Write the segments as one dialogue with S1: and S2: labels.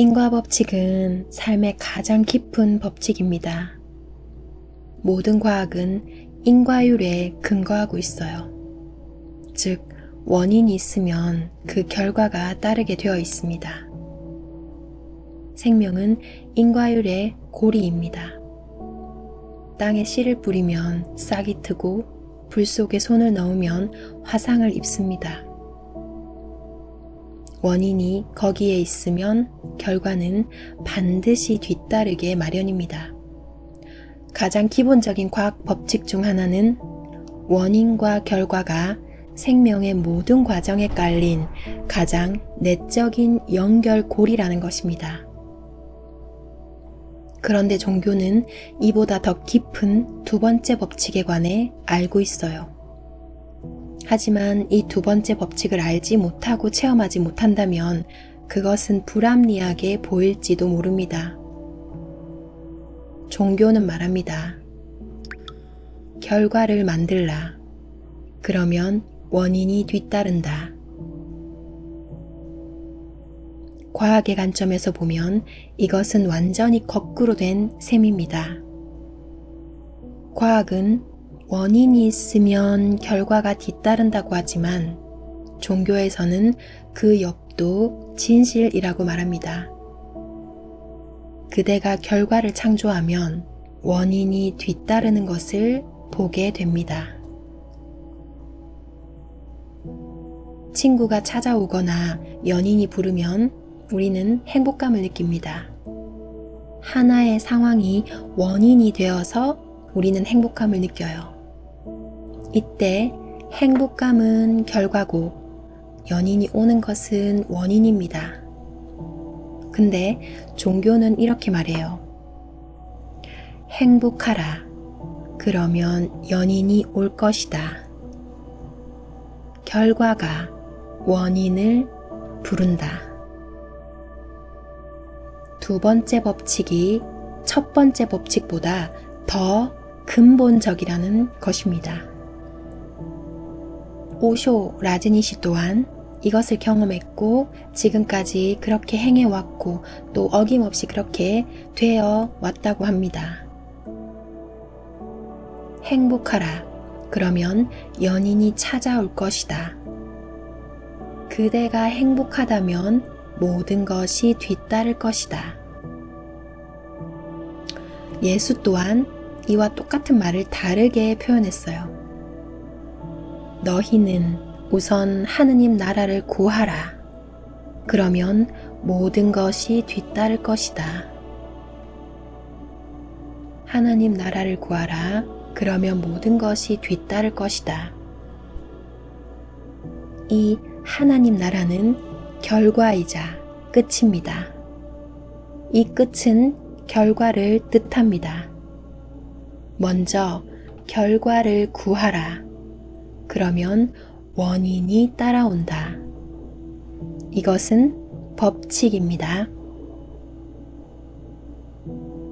S1: 인과 법칙은 삶의 가장 깊은 법칙입니다. 모든 과학은 인과율에 근거하고 있어요. 즉, 원인이 있으면 그 결과가 따르게 되어 있습니다. 생명은 인과율의 고리입니다. 땅에 씨를 뿌리면 싹이 트고 불 속에 손을 넣으면 화상을 입습니다. 원인이 거기에 있으면 결과는 반드시 뒤따르게 마련입니다. 가장 기본적인 과학 법칙 중 하나는 원인과 결과가 생명의 모든 과정에 깔린 가장 내적인 연결고리라는 것입니다. 그런데 종교는 이보다 더 깊은 두 번째 법칙에 관해 알고 있어요. 하지만 이 두 번째 법칙을 알지 못하고 체험하지 못한다면 그것은 불합리하게 보일지도 모릅니다. 종교는 말합니다. 결과를 만들라. 그러면 원인이 뒤따른다. 과학의 관점에서 보면 이것은 완전히 거꾸로 된 셈입니다. 과학은 원인이 있으면 결과가 뒤따른다고 하지만 종교에서는 그 역도 진실이라고 말합니다. 그대가 결과를 창조하면 원인이 뒤따르는 것을 보게 됩니다. 친구가 찾아오거나 연인이 부르면 우리는 행복감을 느낍니다. 하나의 상황이 원인이 되어서 우리는 행복감을 느껴요. 이때 행복감은 결과고 연인이 오는 것은 원인입니다. 근데 종교는 이렇게 말해요. 행복하라. 그러면 연인이 올 것이다. 결과가 원인을 부른다. 두 번째 법칙이 첫 번째 법칙보다 더 근본적이라는 것입니다. 오쇼 라즈니시 또한 이것을 경험했고 지금까지 그렇게 행해왔고 또 어김없이 그렇게 되어 왔다고 합니다. 행복하라. 그러면 연인이 찾아올 것이다. 그대가 행복하다면 모든 것이 뒤따를 것이다. 예수 또한 이와 똑같은 말을 다르게 표현했어요. 너희는 우선 하느님 나라를 구하라. 그러면 모든 것이 뒤따를 것이다. 하나님 나라를 구하라. 그러면 모든 것이 뒤따를 것이다. 이 하나님 나라는 결과이자 끝입니다. 이 끝은 결과를 뜻합니다. 먼저 결과를 구하라. 그러면 원인이 따라온다. 이것은 법칙입니다.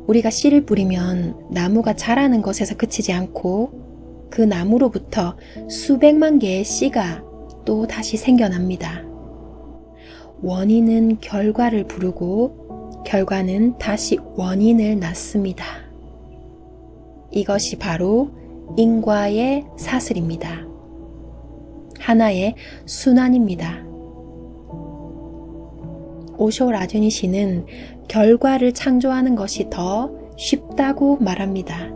S1: 우리가 씨를 뿌리면 나무가 자라는 것에서 그치지 않고 그 나무로부터 수백만 개의 씨가 또 다시 생겨납니다. 원인은 결과를 부르고 결과는 다시 원인을 낳습니다. 이것이 바로 인과의 사슬입니다. 하나의 순환입니다. 오쇼 라준이 씨는 결과를 창조하는 것이 더 쉽다고 말합니다.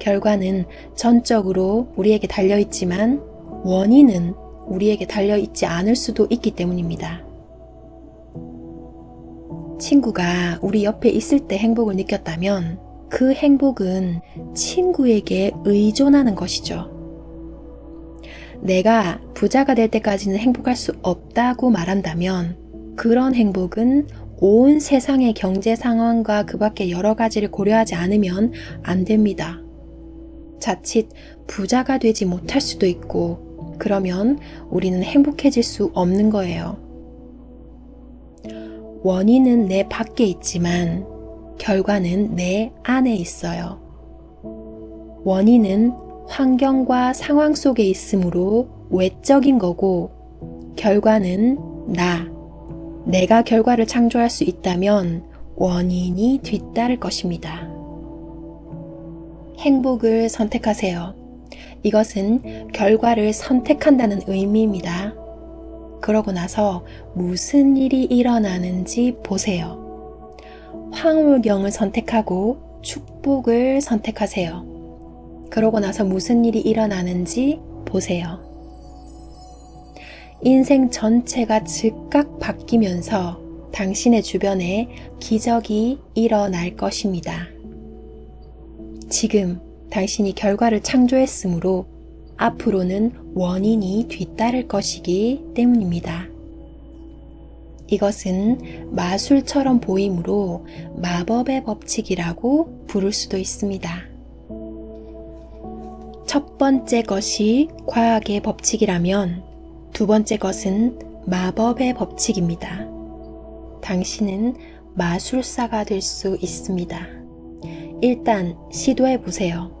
S1: 결과는 전적으로 우리에게 달려있지만 원인은 우리에게 달려있지 않을 수도 있기 때문입니다. 친구가 우리 옆에 있을 때 행복을 느꼈다면 그 행복은 친구에게 의존하는 것이죠. 내가 부자가 될 때까지는 행복할 수 없다고 말한다면 그런 행복은 온 세상의 경제 상황과 그 밖에 여러 가지를 고려하지 않으면 안 됩니다. 자칫 부자가 되지 못할 수도 있고, 그러면 우리는 행복해질 수 없는 거예요. 원인은 내 밖에 있지만, 결과는 내 안에 있어요. 원인은 환경과 상황 속에 있으므로 외적인 거고, 결과는 나, 내가 결과를 창조할 수 있다면 원인이 뒤따를 것입니다. 행복을 선택하세요. 이것은 결과를 선택한다는 의미입니다. 그러고 나서 무슨 일이 일어나는지 보세요. 황홀경을 선택하고 축복을 선택하세요. 그러고 나서 무슨 일이 일어나는지 보세요. 인생 전체가 즉각 바뀌면서 당신의 주변에 기적이 일어날 것입니다. 지금 당신이 결과를 창조했으므로 앞으로는 원인이 뒤따를 것이기 때문입니다. 이것은 마술처럼 보이므로 마법의 법칙이라고 부를 수도 있습니다. 첫 번째 것이 과학의 법칙이라면 두 번째 것은 마법의 법칙입니다. 당신은 마술사가 될 수 있습니다. 일단 시도해 보세요.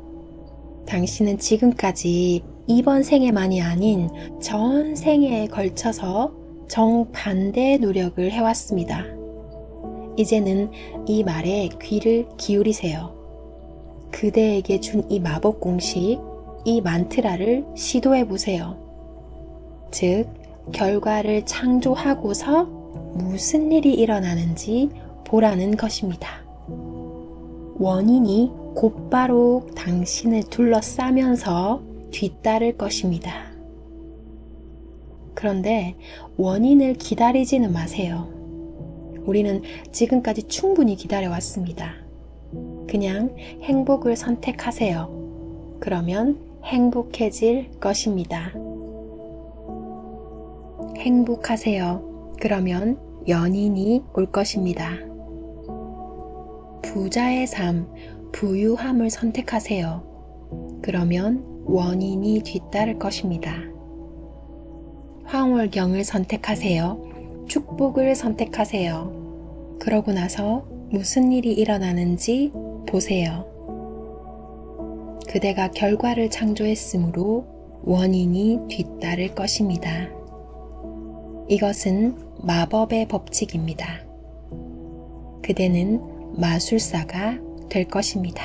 S1: 당신은 지금까지 이번 생에만이 아닌 전 생애에 걸쳐서 정반대의 노력을 해왔습니다. 이제는 이 말에 귀를 기울이세요. 그대에게 준 이 마법 공식, 이 만트라를 시도해 보세요. 즉, 결과를 창조하고서 무슨 일이 일어나는지 보라는 것입니다. 원인이 곧바로 당신을 둘러싸면서 뒤따를 것입니다. 그런데 원인을 기다리지는 마세요. 우리는 지금까지 충분히 기다려왔습니다. 그냥 행복을 선택하세요. 그러면 행복해질 것입니다. 행복하세요. 그러면 연인이 올 것입니다. 부자의 삶, 부유함을 선택하세요. 그러면 원인이 뒤따를 것입니다. 황홀경을 선택하세요. 축복을 선택하세요. 그러고 나서 무슨 일이 일어나는지 보세요. 그대가 결과를 창조했으므로 원인이 뒤따를 것입니다. 이것은 마법의 법칙입니다. 그대는 마술사가 될 것입니다.